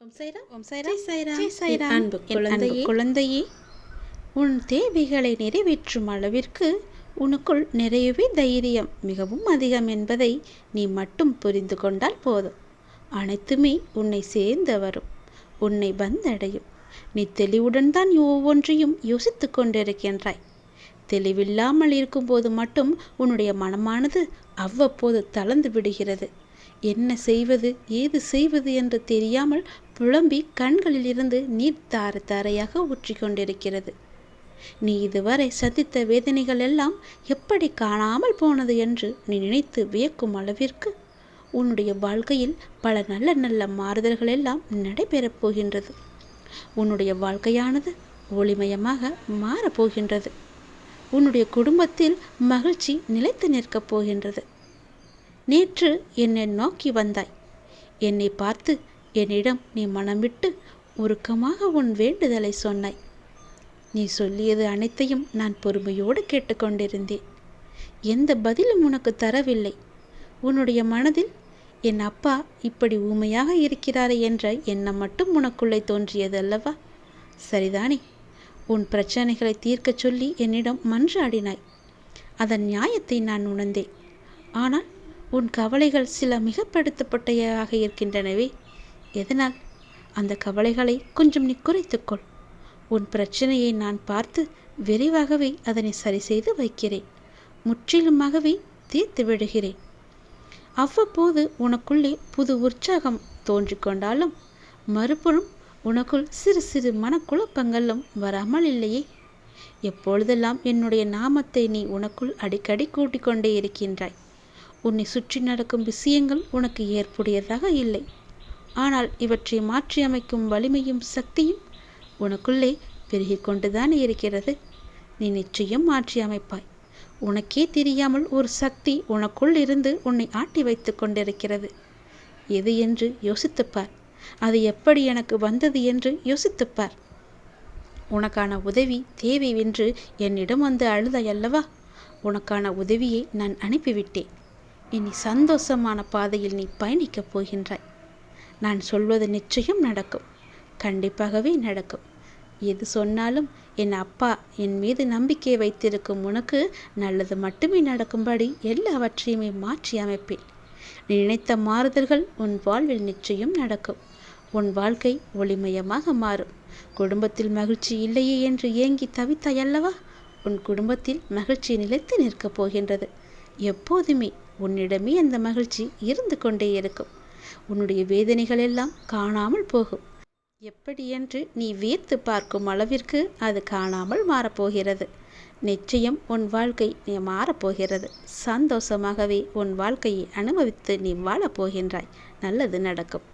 ஓம் சைராம் ஓம் அன்பு. குழந்தையே. உன் தேவைகளை நிறைவேற்றும் அளவிற்கு உனக்குள் நிறையவே தைரியம் மிகவும் அதிகம் என்பதை நீ மட்டும் புரிந்து கொண்டால் போதும். அனைத்துமே உன்னை சேர்ந்து வரும். உன்னை வந்தடையும். நீ தெளிவுடன் தான் ஒவ்வொன்றையும் யோசித்து கொண்டிருக்கின்றாய். தெளிவில்லாமல் இருக்கும்போது மட்டும் உன்னுடைய மனமானது அவ்வப்போது தளர்ந்து விடுகிறது. என்ன செய்வது ஏது செய்வது என்று தெரியாமல் புலம்பி கண்களிலிருந்து நீர் தார தாரையாக ஊற்றிக் கொண்டிருக்கிறது நீ இதுவரை சந்தித்த வேதனைகள் எல்லாம் எப்படி காணாமல் போனது என்று நீ நினைத்து வியக்கும் அளவிற்கு உன்னுடைய வாழ்க்கையில் பல நல்ல நல்ல மாறுதல்கள் எல்லாம் நடைபெறப் போகின்றது. உன்னுடைய வாழ்க்கையானது ஒளிமயமாக மாறப்போகின்றது உன்னுடைய குடும்பத்தில் மகிழ்ச்சி நிலைத்து நிற்கப் போகின்றது. நேற்று என்னை நோக்கி வந்தாய். என்னை பார்த்து என்னிடம் நீ மனம் விட்டு உருக்கமாக உன் வேண்டுதலை சொன்னாய். நீ சொல்லியது அனைத்தையும் நான் பொறுமையோடு கேட்டுக்கொண்டிருந்தேன். எந்த பதிலும் உனக்கு தரவில்லை. உன்னுடைய மனதில் என் அப்பா இப்படி ஊமையாக இருக்கிறாரே என்ற எண்ணம் மட்டும் உனக்குள்ளே தோன்றியது அல்லவா சரிதானே. உன் பிரச்சனைகளை தீர்க்கச் சொல்லி என்னிடம் மன்றாடினாய். அதன் நியாயத்தை நான் உணர்ந்தேன். ஆனால் உன் கவலைகள் சில மிகப்படுத்தப்பட்டையாக இருக்கின்றனவே. எதனால்? அந்த கவலைகளை கொஞ்சம் நீ குறைத்துக்கொள். உன் பிரச்சனையை நான் பார்த்து விரைவாகவே அதனை சரி செய்து வைக்கிறேன். முற்றிலுமாகவே தீர்த்து விடுகிறேன். அவ்வப்போது உனக்குள்ளே புது உற்சாகம் தோன்றிக்கொண்டாலும் மறுபுறம் உனக்குள் சிறு சிறு மனக்குழப்பங்களும் வராமல் இல்லையே? எப்பொழுதெல்லாம் என்னுடைய நாமத்தை நீ உனக்குள் அடிக்கடி கூட்டிக்கொண்டே இருக்கின்றாய்? உன்னை சுற்றி நடக்கும் விஷயங்கள் உனக்கு ஏற்புடையதாக இல்லை. ஆனால் இவற்றை மாற்றியமைக்கும் வலிமையும் சக்தியும் உனக்குள்ளே பெருகி கொண்டுதான் இருக்கிறது. நீ நிச்சயம் மாற்றி அமைப்பாய் உனக்கே தெரியாமல் ஒரு சக்தி உனக்குள் இருந்து உன்னை ஆட்டி வைத்து கொண்டிருக்கிறது. எது என்று யோசித்துப்பார். அது எப்படி எனக்கு வந்தது என்று யோசித்துப்பார். உனக்கான உதவி தேவை என்று என்னிடம் வந்து அழுதையல்லவா? அல்லவா உனக்கான உதவியை நான் அனுப்பிவிட்டேன். இனி சந்தோஷமான பாதையில் நீ பயணிக்கப் போகின்றாய். நான் சொல்வது நிச்சயம் நடக்கும். கண்டிப்பாகவே நடக்கும். எது சொன்னாலும் என் அப்பா என் மீது நம்பிக்கை வைத்திருக்கும் உனக்கு நல்லது மட்டுமே நடக்கும்படி எல்லாவற்றையுமே மாற்றி அமைப்பேன். நீ நினைத்த மாறுதல்கள் உன் வாழ்வில் நிச்சயம் நடக்கும். உன் வாழ்க்கை ஒளிமயமாக மாறும். குடும்பத்தில் மகிழ்ச்சி இல்லையே என்று ஏங்கி தவித்தாய் அல்லவா உன் குடும்பத்தில் மகிழ்ச்சி நிலைத்து நிற்கப் போகின்றது. எப்போதுமே உன்னிடமே அந்த மகிழ்ச்சி இருந்து கொண்டே இருக்கும். உன்னுடைய வேதனைகள் எல்லாம் காணாமல் போகும். எப்படி என்று நீ வியத்து பார்க்கும் அளவிற்கு அது காணாமல் மாறப்போகிறது. நிச்சயம் உன் வாழ்க்கை நீ மாறப்போகிறது. சந்தோஷமாகவே உன் வாழ்க்கையை அனுபவித்து நீ வாழப் போகின்றாய் நல்லது நடக்கும்.